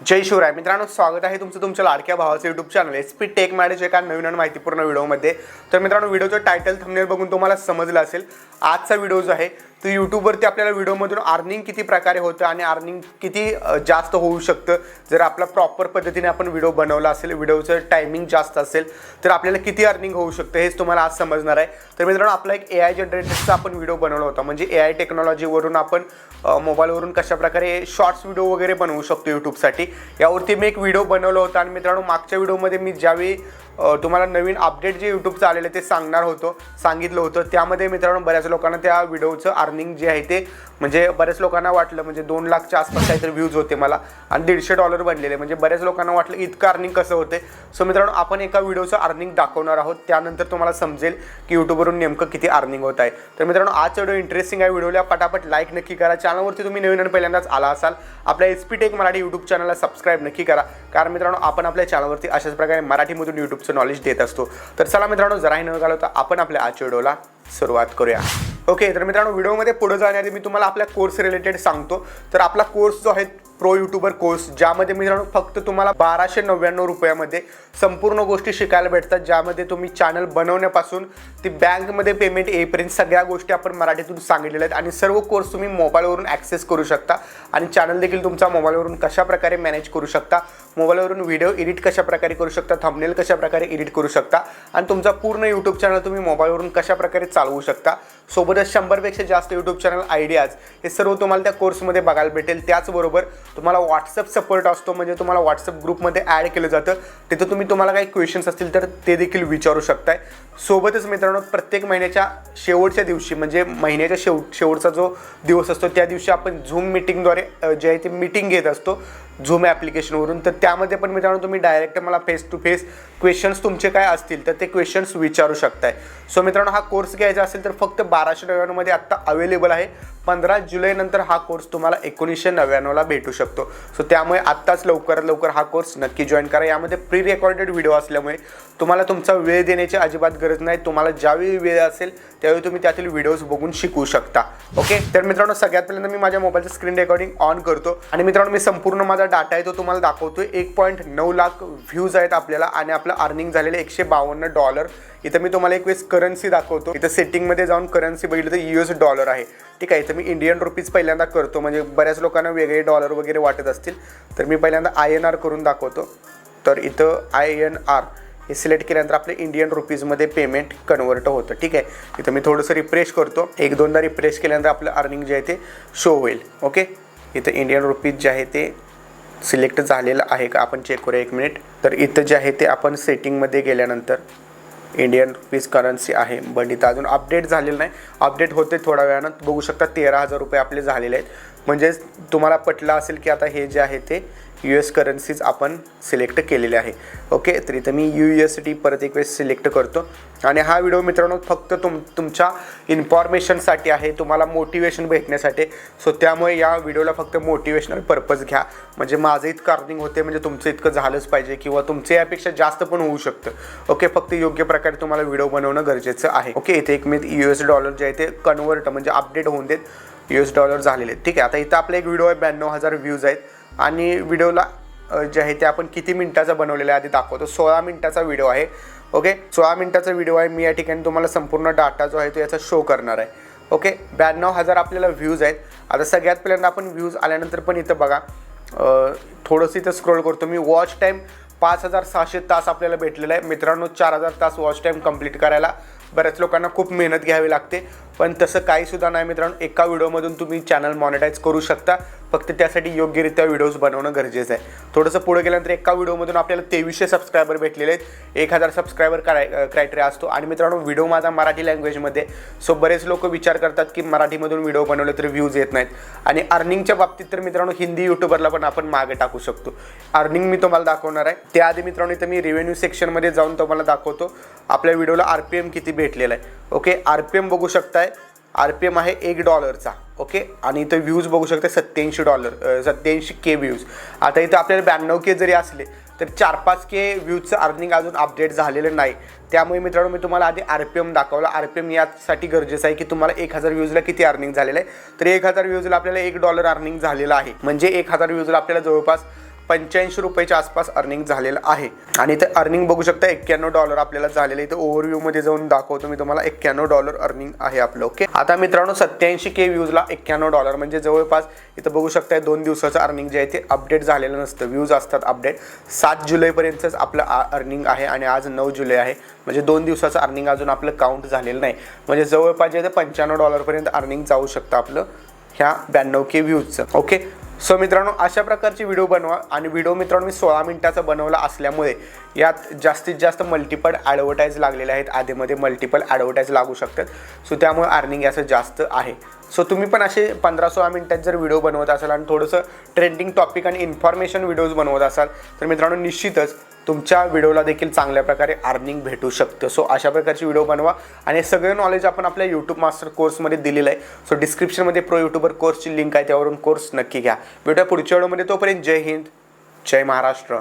जय शिवराय. मित्रांनो स्वागत आहे तुमचं तुमच्या लाडक्या भावाचं YouTube channel S P tech मॅडेज एका नवीन आणि माहितीपूर्ण व्हिडिओमध्ये. तर मित्रांनो व्हिडिओचं टायटल थंबनेल बघून तुम्हाला समजलं असेल. आजचा व्हिडिओ जो आहे तर यूट्यूबवरती आपल्याला व्हिडिओमधून अर्निंग किती प्रकारे होतं आणि अर्निंग किती जास्त होऊ शकतं? जर आपला प्रॉपर पद्धतीने आपण व्हिडिओ बनवला असेल व्हिडिओचं टायमिंग जास्त असेल तर आपल्याला किती अर्निंग होऊ शकतं हेच तुम्हाला आज समजणार आहे. तर मित्रांनो आपला एक ए आय जनरेटरचा आपण व्हिडिओ बनवला होता. म्हणजे ए आय टेक्नॉलॉजीवरून आपण मोबाईलवरून कशाप्रकारे शॉर्ट्स व्हिडिओ वगैरे बनवू शकतो यूट्यूबसाठी यावरती मी एक व्हिडिओ बनवला होता आणि मित्रांनो मागच्या व्हिडिओमध्ये मी ज्यावेळी तुम्हाला नवीन अपडेट जे यूट्यूबचं आलेलं आहे ते सांगणार होतो सांगितलं होतं. त्यामध्ये मित्रांनो बऱ्याच लोकांना त्या व्हिडिओचं अर्निंग जे आहे ते म्हणजे बऱ्याच लोकांना वाटलं म्हणजे दोन लाखच्या आसपास काहीतरी व्ह्यूज होते मला आणि दीडशे डॉलर बनलेले म्हणजे बऱ्याच लोकांना वाटलं इतकं अर्निंग कसं होते सो मित्रांनो आपण एका व्हिडिओचं अर्निंग दाखवणार आहोत. त्यानंतर तुम्हाला समजेल की यूट्यूबवरून नेमकं किती अर्निंग होत आहे. तर मित्रांनो आजचा व्हिडिओ इंटरेस्टिंग आहे व्हिडिओला पटापट लाईक नक्की करा. चॅनलवरती तुम्ही नवीन आणि पहिल्यांदाच आला असाल आपल्या S P tech Marathi YouTube चॅनलला सबस्क्राईब नक्की करा. कारण मित्रांनो आपण आपल्या चॅनलवरती अशाच प्रकारे मराठीमधून यूट्यूब यूट्यूबचं नॉलेज देत असतो. तर चला मित्रांनो जराही न घालवता आपण आपल्या आजच्या व्हिडिओला सुरुवात करूया. ओके तर मित्रांनो व्हिडिओमध्ये पुढे जाण्याआधी मी तुम्हाला आपल्या कोर्स रिलेटेड सांगतो. तर आपला कोर्स जो आहे प्रो युट्यूबर कोर्स ज्यामध्ये मित्रांनो फक्त तुम्हाला बाराशे नव्याण्णव रुपयामध्ये संपूर्ण गोष्टी शिकायला भेटतात. ज्यामध्ये तुम्ही चॅनल बनवण्यापासून ती बँकमध्ये पेमेंट येईपर्यंत सगळ्या गोष्टी आपण मराठीतून सांगितलेल्या आहेत आणि सर्व कोर्स तुम्ही मोबाईलवरून ॲक्सेस करू शकता आणि चॅनल देखील तुमचा मोबाईलवरून कशाप्रकारे मॅनेज करू शकता मोबाईलवरून व्हिडिओ एडिट कशाप्रकारे करू शकता थंबनेल कशाप्रकारे एडिट करू शकता आणि तुमचा पूर्ण यूट्यूब चॅनल तुम्ही मोबाईलवरून कशाप्रकारे चालवू शकता. सोबतच शंभरपेक्षा जास्त यूट्यूब चॅनल आयडियाज हे सर्व तुम्हाला त्या कोर्समध्ये बघायला भेटेल. त्याचबरोबर तुम्हाला व्हॉट्सअप सपोर्ट असतो म्हणजे तुम्हाला व्हॉट्सअप ग्रुपमध्ये ॲड केलं जातं. तिथं तुम्ही तुम्हाला काही क्वेश्चन्स असतील तर ते देखील विचारू शकताय. सोबतच मित्रांनो प्रत्येक महिन्याच्या शेवटच्या दिवशी म्हणजे महिन्याच्या शेव शेवटचा जो दिवस असतो त्या दिवशी आपण झूम मिटिंगद्वारे जे आहे ते मिटिंग घेत असतो झूम ॲप्लिकेशनवरून तर त्यामध्ये पण मित्रांनो तुम्ही डायरेक्ट मला फेस टू फेस क्वेश्चन्स तुमचे काय असतील तर ते क्वेश्चन्स विचारू शकताय. सो मित्रांनो हा कोर्स घ्यायचा असेल तर फक्त बाराशे नव्याण्णवमध्ये आत्ता अवेलेबल आहे. पंधरा जुलैनंतर हा कोर्स तुम्हाला एकोणीसशे नव्याण्णवला भेटू शकतो. सो त्यामुळे आत्ताच लवकरात लवकर हा कोर्स नक्की जॉईन करा. यामध्ये प्री रेकॉर्डेड व्हिडिओ असल्यामुळे तुम्हाला तुमचा वेळ देण्याची अजिबात गरज नाही. तुम्हाला ज्यावेळी वेळ असेल त्यावेळी तुम्ही त्यातील व्हिडिओज बघून शिकू शकता. ओके तर मित्रांनो सगळ्यात पहिल्यांदा मी माझ्या मोबाईलचं स्क्रीन रेकॉर्डिंग ऑन करतो. आणि मित्रांनो मी संपूर्ण माझा डाटा आहे तो तुम्हाला दाखवतोय. एक पॉईंट नऊ लाख व्ह्यूज आहेत आपल्याला आणि आपलं अर्निंग झालेलं एकशे बावन्न डॉलर इथं मी तुम्हाला एक वेळेस करन्सी दाखवतो. इथं सेटिंगमध्ये जाऊन करन्सी बघितलं तर यू एस डॉलर आहे. ठीक आहे इथं मी इंडियन रुपीज पहिल्यांदा करतो. म्हणजे बऱ्याच लोकांना वेगळे डॉलर वगैरे वाटत असतील तर मी पहिल्यांदा आय एन आर करून दाखवतो. तर इथं आय एन आर हे सिलेक्ट केल्यानंतर आपले इंडियन रुपीजमध्ये पेमेंट कन्वर्ट होतं. ठीक आहे इथं मी थोडंसं रिफ्रेश करतो. एक दोनदा रिफ्रेश केल्यानंतर आपलं अर्निंग जे आहे ते शो होईल. ओके इथं इंडियन रुपीज जे आहे ते सिलेक्ट झालेलं आहे का? आपण चेक करूया एक मिनिट तर इथं जे आहे ते आपण सेटिंगमध्ये गेल्यानंतर इंडियन रुपीज करन्सी आहे. बट इथं अजून अपडेट झालेलं नाही. अपडेट होते थोड्या वेळानं. बघू शकता तेरा हजार रुपये आपले झालेले आहेत. म्हणजेच तुम्हाला पटलं असेल की आता हे जे आहे ते यू एस करन्सीज आपण सिलेक्ट केलेले आहे. ओके तर इथं मी यू एस टी परत एक वेळेस सिलेक्ट करतो. आणि हा व्हिडिओ मित्रांनो फक्त तुम तुमच्या इन्फॉर्मेशनसाठी आहे. तुम्हाला मोटिवेशन भेटण्यासाठी. सो त्यामुळे या व्हिडिओला फक्त मोटिवेशनल पर्पज घ्या. म्हणजे माझं इतकं अर्निंग होते म्हणजे तुमचं इतकं झालंच पाहिजे किंवा तुमचं यापेक्षा जास्त पण होऊ शकतं. ओके फक्त योग्य प्रकारे तुम्हाला व्हिडिओ बनवणं गरजेचं आहे. ओके इथे एक मी यू एस डॉलर जे आहे ते कन्वर्ट म्हणजे अपडेट होऊन देत. यू एस डॉलर झालेले. आहेत ठीक आहे आता इथं आपला एक व्हिडिओ आहे ब्याण्णव हजार व्ह्यूज आहेत. आणि व्हिडिओला जे आहे ते आपण किती मिनिटाचा बनवलेला आहे आधी दाखवतो. सोळा मिनिटाचा व्हिडिओ आहे. ओके सोळा मिनिटाचा व्हिडिओ आहे. मी या ठिकाणी तुम्हाला संपूर्ण डाटा जो आहे तो याचा शो करणार आहे. ओके ब्याण्णव हजार आपल्याला व्ह्यूज आहेत. आता सगळ्यात पहिल्यांदा आपण व्ह्यूज आल्यानंतर पण इथं बघा. थोडंसं इथं स्क्रोल करतो. मी वॉच टाईम पाच हजार सहाशे तास आपल्याला भेटलेला आहे. मित्रांनो चार हजार तास वॉच टाईम कंप्लीट करायला बऱ्याच लोकांना खूप मेहनत घ्यावी लागते. पण तसं काहीसुद्धा नाही मित्रांनो एका व्हिडिओमधून तुम्ही चॅनल मॉनिटाईज करू शकता. फक्त त्यासाठी योग्यरित्या व्हिडिओज बनवणं गरजेचं आहे. थोडंसं पुढे गेल्यानंतर एका व्हिडिओमधून आपल्याला तेवीसशे सबस्क्रायबर भेटलेले आहेत. एक हजार सबस्क्रायबर कराय क्रायटेरिया असतो. आणि मित्रांनो व्हिडिओ माझा मराठी लँग्वेजमध्ये सो बरेच लोक विचार करतात की मराठीमधून व्हिडिओ बनवले तर व्ह्यूज येत नाहीत. आणि अर्निंगच्या बाबतीत तर मित्रांनो हिंदी यूट्यूबरला पण आपण मागे टाकू शकतो. अर्निंग मी तुम्हाला दाखवणार आहे. त्याआधी मित्रांनो इथं मी रेव्हेन्यू सेक्शनमध्ये जाऊन तुम्हाला दाखवतो. आपल्या व्हिडिओला आर पी एम किती भेटलेला आहे. ओके? आर पी एम बघू शकताय. आर पी एम आहे एक डॉलरचा ओके? आणि इथं व्ह्यूज बघू शकता सत्याऐंशी डॉलर सत्याऐंशी के व्ह्यूज आता इथं आपल्याला ब्याण्णव के जरी असले तर चार पाच के व्ह्यूजचं अर्निंग अजून अपडेट झालेलं नाही. त्यामुळे मित्रांनो मी तुम्हाला आधी आर पी एम दाखवला. आर पी एम यासाठी गरजेचं आहे की तुम्हाला एक हजार व्ह्यूजला किती अर्निंग झालेलं आहे. तर एक हजार व्ह्यूजला आपल्याला एक डॉलर अर्निंग झालेलं आहे. म्हणजे एक हजार व्ह्यूजला आपल्याला जवळपास पंच्याऐंशी रुपयाच्या आसपास अर्निंग झालेलं आहे. आणि इथे अर्निंग बघू शकता एक्क्याण्णव डॉलर आपल्याला झालेलं आहे. इथे ओव्हरव्ह्यू मध्ये जाऊन दाखवतो मी तुम्हाला एक्क्याण्णव डॉलर अर्निंग आहे आपलं ओके आता मित्रांनो सत्याऐंशी के व्ह्यूजला एक्क्याण्णव डॉलर म्हणजे जवळपास इथं बघू शकता दोन दिवसाचं अर्निंग जे आहे ते अपडेट झालेलं नसतं. व्ह्यूज असतात अपडेट सात जुलैपर्यंतच आपलं अर्निंग आहे आणि आज नऊ जुलै आहे. म्हणजे दोन दिवसाचं अर्निंग अजून आपलं काउंट झालेलं नाही. म्हणजे जवळपास जे आहे ते पंच्याण्णव डॉलरपर्यंत अर्निंग जाऊ शकतं आपलं ह्या ब्याण्णव के व्ह्यूजचं ओके सो मित्रांनो अशा प्रकारची व्हिडिओ बनवा आणि व्हिडिओ मित्रांनो मी सोळा मिनिटाचा बनवला असल्यामुळे यात जास्तीत जास्त मल्टिपल ॲडव्हर्टाईज लागलेले आहेत. आधीमध्ये मल्टिपल ॲडव्हर्टाईज लागू शकतात. सो त्यामुळे अर्निंग याचं जास्त आहे. सो तुम्ही पण असे पंधरा सोळा मिनटात जर व्हिडिओ बनवत असाल आणि थोडंसं ट्रेंडिंग टॉपिक आणि इन्फॉर्मेशन व्हिडिओज बनवत असाल तर मित्रांनो निश्चितच तुमच्या व्हिडिओला देखील चांगल्या प्रकारे अर्निंग भेटू शकतं. सो अशा प्रकारची व्हिडिओ बनवा. आणि सगळं नॉलेज आपण आपल्या यूट्यूब मास्टर कोर्समध्ये दिलेलं आहे. सो डिस्क्रिप्शनमध्ये प्रो यूट्यूबर कोर्सची लिंक आहे त्यावरून कोर्स नक्की घ्या. भेटूया पुढच्या व्हिडिओमध्ये तोपर्यंत जय हिंद जय महाराष्ट्र.